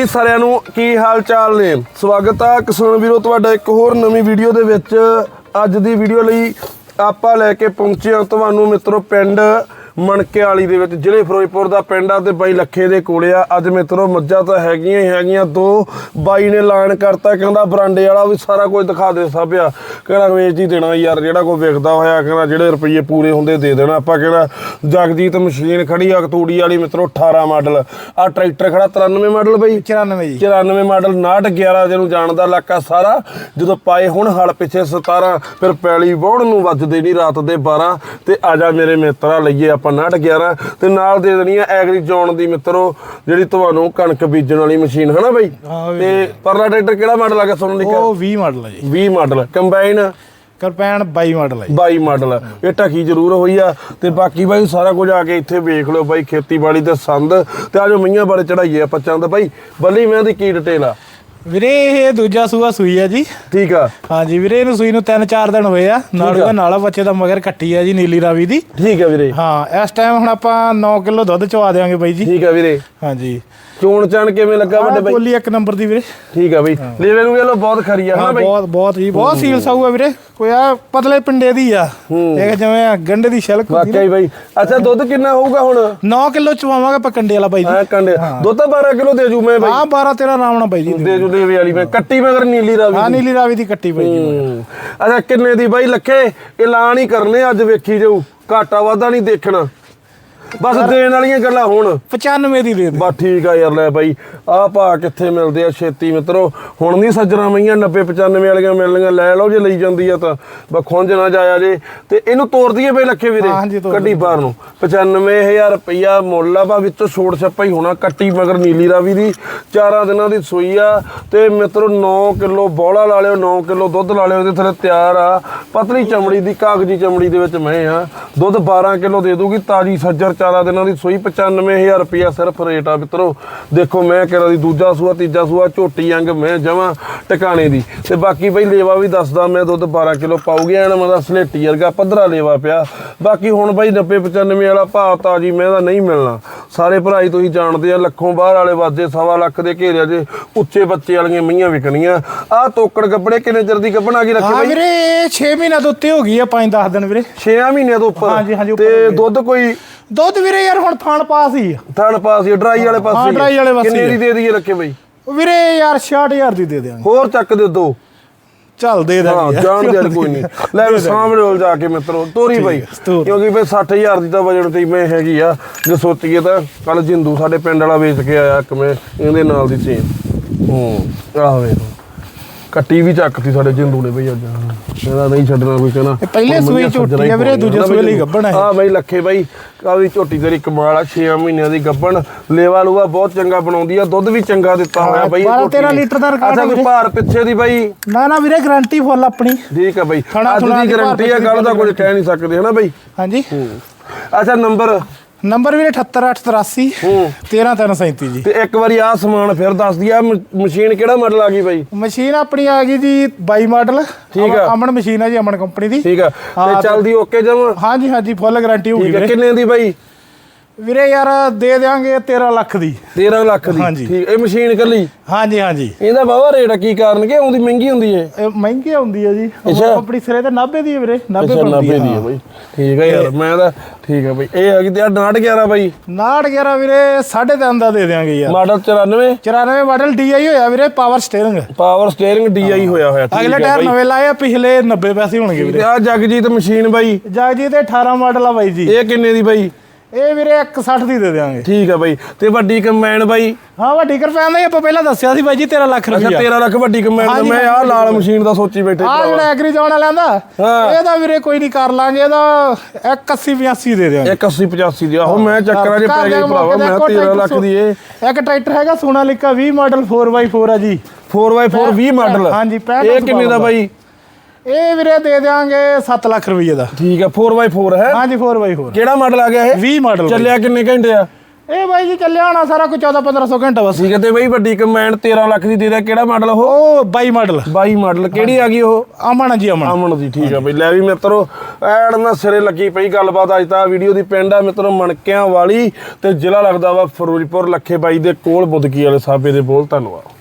ਜੀ ਸਾਰਿਆਂ ਨੂੰ ਕੀ ਹਾਲ ਚਾਲ ਨੇ? ਸਵਾਗਤ ਆ ਕਿਸਾਨ ਵੀਰੋ, ਤੁਹਾਡਾ ਇੱਕ ਹੋਰ ਨਵੀਂ ਵੀਡੀਓ ਦੇ ਵਿੱਚ। ਅੱਜ ਦੀ ਵੀਡੀਓ ਲਈ ਆਪਾਂ ਲੈ ਕੇ ਪਹੁੰਚੇ ਹਾਂ ਤੁਹਾਨੂੰ ਮਿੱਤਰੋ ਪਿੰਡ ਮਣਕੇ ਵਾਲੀ ਦੇ ਵਿੱਚ ਜ਼ਿਲ੍ਹੇ ਫਿਰੋਜ਼ਪੁਰ ਦਾ ਪਿੰਡ ਆ ਤੇ ਬਾਈ ਲੱਖੇ ਦੇ ਕੋਲੇ ਆ। ਅੱਜ ਮਿੱਤਰੋ ਮੱਝਾਂ ਤਾਂ ਹੈਗੀਆਂ ਹੀ ਹੈਗੀਆਂ। ਦੋ ਬਾਈ ਨੇ ਐਲਾਨ ਕਰਤਾ ਕਹਿੰਦਾ ਬਰਾਂਡੇ ਵਾਲਾ ਵੀ ਸਾਰਾ ਕੁਝ ਦਿਖਾ ਦੇ ਸਭ ਆ। ਕਹਿੰਦਾ ਵੇਚ ਹੀ ਦੇਣਾ ਯਾਰ ਜਿਹੜਾ ਕੋਈ ਵਿਕਦਾ ਹੋਇਆ ਕਹਿੰਦਾ ਜਿਹੜੇ ਰੁਪਏ ਪੂਰੇ ਹੁੰਦੇ ਦੇ ਦੇਣਾ। ਆਪਾਂ ਕਹਿੰਦਾ ਜਗਜੀਤ ਮਸ਼ੀਨ ਖੜੀ ਆ ਤੂੜੀ ਵਾਲੀ ਮਿੱਤਰੋ 18 ਮਾਡਲ। ਆ ਟਰੈਕਟਰ ਖੜਾ 93 ਮਾਡਲ ਬਾਈ? 94 ਜੀ। 94 ਮਾਡਲ 6911 ਜਿਹਨੂੰ ਜਾਣਦਾ ਇਲਾਕਾ ਸਾਰਾ। ਜਦੋਂ ਪਾਏ ਹੁਣ ਹਲ ਪਿੱਛੇ 17 ਫਿਰ ਪੈਲੀ ਵੋੜ ਨੂੰ ਵੱਜਦੇ ਨਹੀਂ ਰਾਤ ਦੇ 12 ਤੇ ਆ ਜਾ ਮੇਰੇ ਮਿੱਤਰਾ ਲਈਏ ਆਪਾਂ 6911 ਤੇ ਨਾਲ ਦੇ ਦੇਣੀ ਆ ਐਗਰੀ ਜੌਨ ਦੀ ਮਿੱਤਰੋ ਜਿਹੜੀ ਤੁਹਾਨੂੰ ਕਣਕ ਬੀਜਣ ਵਾਲੀ ਮਸ਼ੀਨ ਹੈ ਨਾ ਬਈ। ਤੇ ਪਰਲਾ ਟਰੈਕਟਰ ਕਿਹੜਾ ਮਾਡਲ ਆ ਗਿਆ ਸੁਣਨ ਲਿਖਿਆ ਉਹ 20 ਮਾਡਲ ਹੈ ਜੀ। 20 ਮਾਡਲ ਕੰਬਾਈਨ? ਕਰਪੈਨ 22 ਮਾਡਲ ਹੈ ਜੀ। 22 ਮਾਡਲ ਇਹ ਢਕੀ ਜ਼ਰੂਰ ਹੋਈ ਆ। ਤੇ ਬਾਕੀ ਬਾਈ ਸਾਰਾ ਕੁਝ ਆ ਕੇ ਇੱਥੇ ਵੇਖ ਲਓ ਬਾਈ ਖੇਤੀਬਾੜੀ ਤੇ ਸੰਦ। ਤੇ ਆ ਜੋ ਮਈਆਂ ਬਾਰੇ ਚੜਾਈਏ ਆਪਾਂ ਚੰਦ। ਬਾਈ ਬੱਲੀ ਮੈਂ ਦੀ ਕੀ ਡਿਟੇਲ ਆ? ਵੀਰੇ ਇਹ ਦੂਜਾ ਸੂਆ ਸੂਈ ਆ ਜੀ। ਠੀਕ ਆ। ਹਾਂਜੀ ਵੀਰੇ ਇਹਨੂੰ ਸੂਈ ਨੂੰ 3-4 ਦਿਨ ਹੋਏ ਆ। ਨਾਲ। ਉਹਦਾ ਨਾਲਾ ਬੱਚੇ ਦਾ ਮਗਰ ਕੱਟੀ ਆ ਜੀ ਨੀਲੀ ਰਾਵੀ ਦੀ। ਠੀਕ ਆ ਵੀਰੇ। ਹਾਂ ਇਸ ਟਾਈਮ ਹੁਣ ਆਪਾਂ 9 ਕਿਲੋ ਦੁੱਧ ਚਵਾ ਦੇਵਾਂਗੇ ਬਾਈ ਜੀ। ਠੀਕ ਆ ਵੀਰੇ। ਹਾਂਜੀ। ਚੋਣ ਚਾਣ ਕਿਵੇਂ ਲੱਗਾ ਵੱਡੇ ਬਾਈ? ਬੋਲੀ ਇੱਕ ਨੰਬਰ ਦੀ ਵੀਰੇ। ਠੀਕ ਆ ਬਈ। ਲੇਵੇ ਨੂੰ ਵੇਲੋ ਬਹੁਤ ਖਰੀ ਆ ਹਾਂ ਬਈ? ਬਹੁਤ ਬਹੁਤ ਜੀ ਬਹੁਤ ਸੀਲ ਸਾਊ ਆ ਵੀਰੇ। ਕੋਈ ਆ ਪਤਲੇ ਪਿੰਡੇ ਦੀ ਆ। ਇਹ ਜਿਵੇਂ ਆ ਗੰਡੇ ਦੀ ਛਿਲਕ ਹੁੰਦੀ ਵਾਕਈ ਬਈ। ਅੱਛਾ ਦੁੱਧ ਕਿੰਨਾ ਹੋਊਗਾ ਹੁਣ? 9 ਕਿਲੋ ਚਵਾਵਾਂਗੇ ਆਪਾਂ ਕੰਡੇ ਵਾਲਾ ਬਾਈ ਜੀ। ਹਾਂ ਕੰਡੇ। ਦੁੱਧ ਤਾਂ 12 ਕਿਲੋ ਦੇ ਜੂ ਮੈਂ ਬਈ। ਹਾਂ 12 13 ਰਾਵਣਾ ਬਾਈ ਜੀ ਦੇ ਜੂ ਲੇਵੇ ਵਾਲੀ ਮੈਂ। ਕੱਟੀ ਮਗਰ ਨੀਲੀ ਰਾਵੀ ਹਾਂ ਨੀਲੀ ਰਾਵੀ ਦੀ ਕੱਟੀ ਬਾਈ ਜੀ। ਅੱਛਾ ਕਿੰਨੇ ਦੀ ਬਾਈ ਲੱਖੇ? ਐਲਾਨ ਹੀ ਕਰਨੇ ਅੱਜ ਵੇਖੀ ਜਾਊ। ਘਾਟਾ ਵਾਧਾ ਨਹੀਂ ਦੇਖਣਾ। ਬਸ ਦੇਣ ਵਾਲੀਆਂ ਗੱਲਾਂ ਹੁਣ। 95 ਦੀ ਦੇ ਦੇ। ਬਸ ਠੀਕ ਆ ਯਾਰ ਲੈ ਬਾਈ ਆਹ ਭਾ ਕਿੱਥੇ ਮਿਲਦੇ ਆ ਛੇਤੀ ਮਿੱਤਰੋ। ਹੁਣ ਨਹੀਂ ਸੱਜਣਾ ਮਈਆਂ 90 95 ਵਾਲੀਆਂ ਮਿਲਣੀਆਂ ਲੈ ਲਓ ਜੇ ਲਈ ਜਾਂਦੀ ਆ ਤਾਂ। ਬਸ ਖੁੰਝ ਨਾ ਜਾਇਆ ਜੇ। ਤੇ ਇਹਨੂੰ ਤੋੜ ਦਈਏ ਬਈ ਲੱਖੇ ਵੀਰੇ ਕੱਢੀ ਬਾਹਰ ਨੂੰ। 95000 ਰੁਪਈਆ ਮੁੱਲ ਆ ਬਾ ਵਿੱਚੋਂ ਛੋੜ ਛੱਪਾ ਹੀ ਹੋਣਾ ਕੱਟੀ ਮਗਰ ਨੀਲੀ ਰਾਵੀ ਦੀ। ਚਾਰਾਂ ਦਿਨਾਂ ਦੀ ਸੂਈ ਆ। ਤੇ ਮਿੱਤਰੋ 9 ਕਿਲੋ ਬੋਲਾ ਲਾ ਲਿਓ 9 ਕਿਲੋ ਦੁੱਧ ਲਾ ਲਿਓ ਇਹਦੇ ਥੱਲੇ ਤਿਆਰ ਆ। ਪਤਲੀ ਚਮੜੀ ਦੀ ਕਾਗਜੀ ਚਮੜੀ ਦੇ ਵਿੱਚ ਮੈਂ ਆ। ਦੁੱਧ 12 ਕਿਲੋ ਦੇ ਦੂਗੀ ਤਾਜੀ ਸੱਜਰ ਚਾਰਾਂ ਦਿਨਾਂ ਦੀ ਸੂਈ 95000 ਰੁਪਈਆ ਸਿਰਫ ਰੇਟ ਆ ਮਿੱਤਰੋ। ਦੇਖੋ ਮੈਂ ਕਿਹੜਾ ਦੀ ਦੂਜਾ ਸੂਆ ਤੀਜਾ ਸੂਆ ਝੋਟੀ ਅੰਗ ਮੈਂ ਜਮਾਂ ਟਿਕਾਣੇ ਦੀ। ਤੇ ਬਾਕੀ ਬਈ ਲੇਵਾ ਵੀ ਦੱਸਦਾ ਮੈਂ ਦੁੱਧ 12 ਕਿਲੋ ਪਾਉਗੀ ਐਨ ਮਦਾ ਸਲੇਟੀ ਵਰਗਾ ਪੱਧਰਾ ਲੇਵਾ ਪਿਆ। ਬਾਕੀ ਹੁਣ ਬਈ 90 95 ਵਾਲਾ ਭਾਅ ਤਾਜੀ ਮੈਂ ਦਾ ਨਹੀਂ ਮਿਲਣਾ। ਸਾਰੇ ਭਰਾਈ ਤੁਸੀਂ ਜਾਣਦੇ ਆ ਲੱਖੋਂ ਬਾਹਰ ਵਾਲੇ ਵਾਜੇ ਸਵਾ ਲੱਖ ਦੇ ਘੇਰਿਆ ਜੇ ਉੱਚੇ ਬੱਚੇ ਵਾਲੀਆਂ ਮਈਆਂ ਵਿਕਣੀਆਂ। ਆਹ ਤੋਕੜ ਗੱਬੜੇ ਕਿੰਨੇ ਚਿਰ ਦੀ ਗੱਬਣ ਆ ਗਈ ਰੱਖੇ ਹਾਂ ਬਈ? ਵੀਰੇ 6 ਮਹੀਨਿਆਂ ਤੋਂ ਉੱਤੇ ਹੋ ਗਈ ਆ 5-10 ਦਿਨ ਵੀਰੇ। 6 ਮਹੀਨਿਆਂ ਤੋਂ ਉੱਪਰ। ਹਾਂਜੀ, ਹਾਂਜੀ, ਤੇ। ਦੁੱਧ ਕੋਈ ਦੁੱਧ ਵੀਰੇ ਯਾਰ ਹੁਣ ਥਣ ਪਾਸ ਹੀ ਆ। ਥਣ ਪਾਸ ਡਰਾਈ ਵਾਲੇ ਪਾਸੇ ਹਾਂ, dry ਵਾਲੇ ਪਾਸੇ ਕਿੰਨੇ ਦੀ ਹੀ ਦੇ ਦਈਏ ਰੱਖੇ ਬਈ? ਉਹ ਵੀਰੇ ਯਾਰ 66000 ਦੀ ਦੇ ਦਿਆਂਗੇ। ਹੋਰ ਚੱਕ ਦੇ ਦੋ। ਚੱਲ ਦੇ ਹਾਂ ਦਾਂਗੇ ਜਾਣ ਦੇ ਕੋਈ ਨਹੀਂ। ਲੈ ਵੀ ਸਾਹਮਣੇ ਹੋਲ ਜਾ ਕੇ ਮਿੱਤਰੋ ਤੋਰੀ ਬਈ। ਤੋਰ। ਕਿਉਂਕਿ ਬਈ 60000 ਦੀ ਤਾਂ ਵਜਣ ਤੇ ਮੈਂ ਹੈਗੀ ਆ। ਜੇ ਸੋਚੀਏ ਤਾਂ ਕੱਲ ਜਿੰਦੂ ਸਾਡੇ ਪਿੰਡ ਵਾਲਾ ਵੇਚ ਕੇ ਆਇਆ ਮੈਂ ਇਹਦੇ ਨਾਲ ਦੀ ਚੇਨ ਹੂੰ ਆਹ ਵੇਖ। ਕੱਟੀ ਵੀ ਚੱਕਤੀ ਸਾਡੇ ਜਿੰਦੂ ਨੇ ਬਈ ਅੱਜ। ਇਹਦਾ ਨਹੀਂ ਛੱਡਣਾ ਕੋਈ ਕਹਿੰਦਾ ਇਹ ਪਹਿਲੇ ਸੂਈ ਝੋਟੀ ਆ ਵੀਰੇ, ਦੂਜੇ ਸੂਏ ਲਈ ਗੱਭਣ ਆ। ਹਾਂ ਬਈ ਲੱਖੇ ਬਈ ਕਾਦੀ ਝੋਟੀ ਤੇਰੀ ਕਮਾਲ ਆ 6 ਮਹੀਨਿਆਂ ਦੀ ਗੱਭਣ। ਲੇਵਾ ਲੂਆ ਬਹੁਤ ਚੰਗਾ ਬਣਾਉਂਦੀ ਆ ਦੁੱਧ ਵੀ ਚੰਗਾ ਦਿੱਤਾ ਹੋਇਆ ਬਈ ਇਹ 12 ਝੋਟੀ 13 ਨੇ। ਲੀਟਰ ਦਾ ਰਿਕਾਰਡ ਅੱਛਾ ਕੋਈ। ਭਾਰ ਪਿੱਛੇ ਦੀ ਬਈ। ਨਾ ਨਾ ਵੀਰੇ ਗਾਰੰਟੀ ਫੁੱਲ ਆਪਣੀ। ਠੀਕ ਆ ਬਈ। ਅੱਜ ਦੀ ਦੀ ਗਾਰੰਟੀ ਆ ਗੱਲ ਦਾ ਕੁਝ ਕਹਿ ਨਹੀਂ ਸਕਦੇ ਹਨਾ ਬਈ? ਹਾਂਜੀ। ਅੱਛਾ ਨੰਬਰ ਨੰਬਰ ਵੀਰੇ 78883 ਹੂੰ। 13337 ਜੀ। ਤੇ ਇੱਕ ਵਾਰੀ ਆ ਸਮਾਨ ਫਿਰ ਦੱਸ ਦਿਆ ਮਸ਼ੀਨ ਕਿਹੜਾ ਮਾਡਲ ਆ ਗਈ ਬਾਈ? ਮਸ਼ੀਨ ਆਪਣੀ ਆ ਗਈ ਜੀ 22 ਮਾਡਲ। ਠੀਕ ਆ। ਅਮਨ ਮਸ਼ੀਨ ਹੈ ਜੀ ਅਮਨ ਕੰਪਨੀ ਦੀ। ਠੀਕ ਆ। ਤੇ ਚੱਲਦੀ ਓਕੇ ਜਮ ਹਾਂਜੀ ਹਾਂਜੀ ਫੁੱਲ ਗਾਰੰਟੀ ਹੋਊਗੀ ਆ। ਕਿੰਨੇ ਦੀ ਬਾਈ? ਵੀਰੇ ਯਾਰ ਦੇ ਦੇਾਂਗੇ 13 ਲੱਖ ਦੀ। 13 ਲੱਖ ਦੀ? ਹਾਂਜੀ। ਠੀਕ ਇਹ ਮਸ਼ੀਨ ਕੱਲੀ ਹਾਂਜੀ ਹਾਂਜੀ। ਇਹਦਾ ਬਾਵਾ ਰੇਟ ਆ ਕੀ ਕਾਰਨ? ਕਿ ਆਉਂਦੀ ਮਹਿੰਗੀ ਹੁੰਦੀ ਏ? ਇਹ ਮਹਿੰਗੀ ਆਉਂਦੀ ਹੈ ਜੀ। ਅੱਛਾ। ਆਪਣੀ ਸਿਰੇ ਤੇ 90 ਦੀ ਹੈ ਵੀਰੇ 90 ਅੱਛਾ ਬਣਦੀ 90 ਦੀ ਹੈ ਹੈ ਬਾਈ। ਠੀਕ ਆ ਯਾਰ ਮੈਂ ਤਾਂ ਠੀਕ ਆ ਬਾਈ। ਇਹ ਹੈਗੀ ਤੇ 911 ਬਾਈ? 911 ਵੀਰੇ 3.5 ਦਾ ਦੇ ਦੇਾਂਗੇ ਯਾਰ। ਮਾਡਲ 94 94 ਮਾਡਲ DI ਹੋਇਆ ਵੀਰੇ power steering power steering DI ਹੋਇਆ ਹੋਇਆ ਠੀਕ ਅਗਲੇ ਆ ਟਾਇਰ ਬਾਈ। ਨਵੇਂ ਲਾਏ ਆ ਪਿਛਲੇ 90 ਪੈਸੇ ਹੋਣਗੇ ਤੇ ਵੀਰੇ। ਆ ਜਗਜੀਤ ਮਸ਼ੀਨ ਬਾਈ। ਜਾ ਜੀ ਤੇ 18 ਮਾਡਲ ਆ ਬਾਈ ਜੀ। ਇਹ ਕਿੰਨੇ ਦੀ ਬਾਈ? ਇਹ ਵੀਰੇ 160 ਦੀ ਦੇ ਦੇਾਂਗੇ ਠੀਕ ਆ ਬਾਈ। ਤੇ ਵੱਡੀ ਕੰਬਾਈਨ ਬਾਈ? ਹਾਂ ਵੱਡੀ ਕਰਪੈਨ ਦਾ ਆਪਾਂ ਪਹਿਲਾਂ ਦੱਸਿਆ ਸੀ ਬਾਈ ਜੀ 13 ਲੱਖ ਅੱਛਾ ਰੁਪਇਆ 13 ਲੱਖ ਵੱਡੀ ਕੰਬਾਈਨ ਦਾ। ਮੈਂ ਆਹ ਲਾਲ ਮਸ਼ੀਨ ਦਾ ਸੋਚੀ ਬੈਠੇ ਆ। ਜਿਹੜਾ ਐਗਰੀ ਜਾਣ ਵਾਲਿਆਂ ਦਾ। ਇਹਦਾ ਵੀਰੇ ਕੋਈ ਨਹੀਂ ਕਰ ਲਾਂਗੇ ਇਹਦਾ 81 85 ਦੇ ਦੇਾਂਗੇ ਇੱਕ 80 85 ਦੀ ਆਹੋ ਮੈਂ ਚੱਕਰਾਂ 'ਚ ਪੈ ਗਈ ਭਰਾਵਾ ਮੈਂ 13 ਲੱਖ ਦੀ ਇਹ ਇੱਕ ਟਰੈਕਟਰ ਹੈਗਾ ਸੋਨਾਲੀਕਾ 20 ਮਾਡਲ 4x4 ਆ ਜੀ। 4x4 20 model. ਹਾਂਜੀ, ਇਹ ਕਿੰਨੇ ਦਾ ਬਾਈ? ਇਹ ਵੀਰੇ ਦੇ ਦੇਾਂਗੇ 7 ਲੱਖ ਰੁਪਏ ਦਾ। ਠੀਕ ਹੈ 4x4 ਹੈ। ਹਾਂਜੀ 4x4 ਕਿਹੜਾ ਮਾਡਲ ਆ ਗਿਆ ਇਹ? 20 ਮਾਡਲ ਚੱਲਿਆ ਕਿੰਨੇ ਘੰਟੇ ਆ? ਇਹ ਬਾਈ ਜੀ ਚੱਲਿਆ ਹੋਣਾ ਸਾਰਾ ਕੁਝ 14 1500 ਘੰਟਾ ਬਸ। ਠੀਕ ਹੈ ਤੇ ਬਈ ਵੱਡੀ ਕਮੈਂਡ 13 ਲੱਖ ਦੀ ਦੇ ਦਿਆ। ਕਿਹੜਾ ਮਾਡਲ ਉਹ? ਉਹ ਬਾਈ ਮਾਡਲ 22 ਮਾਡਲ ਕਿਹੜੀ ਆ ਗਈ ਉਹ? ਅਮਨ ਜੀ ਅਮਨ। ਅਮਨ ਦੀ ਠੀਕ ਆ ਬਈ। ਲੈ ਵੀ ਮਿੱਤਰੋ ਐਡ ਨਾ ਸਿਰੇ ਲੱਗੀ ਪਈ ਗੱਲਬਾਤ ਅੱਜ ਤਾਂ। ਵੀਡੀਓ ਦੀ ਪਿੰਡ ਆ ਮਿੱਤਰੋ ਮਣਕਿਆਂ ਵਾਲੀ ਤੇ ਜ਼ਿਲ੍ਹਾ ਲੱਗਦਾ ਵਾ ਫਿਰੋਜ਼ਪੁਰ ਲੱਖੇ ਬਾਈ ਦੇ ਕੋਲ ਬੁੱਧਕੀ ਵਾਲੇ ਸਾਬੇ ਦੇ ਬੋਲ। ਧੰਨਵਾਦ।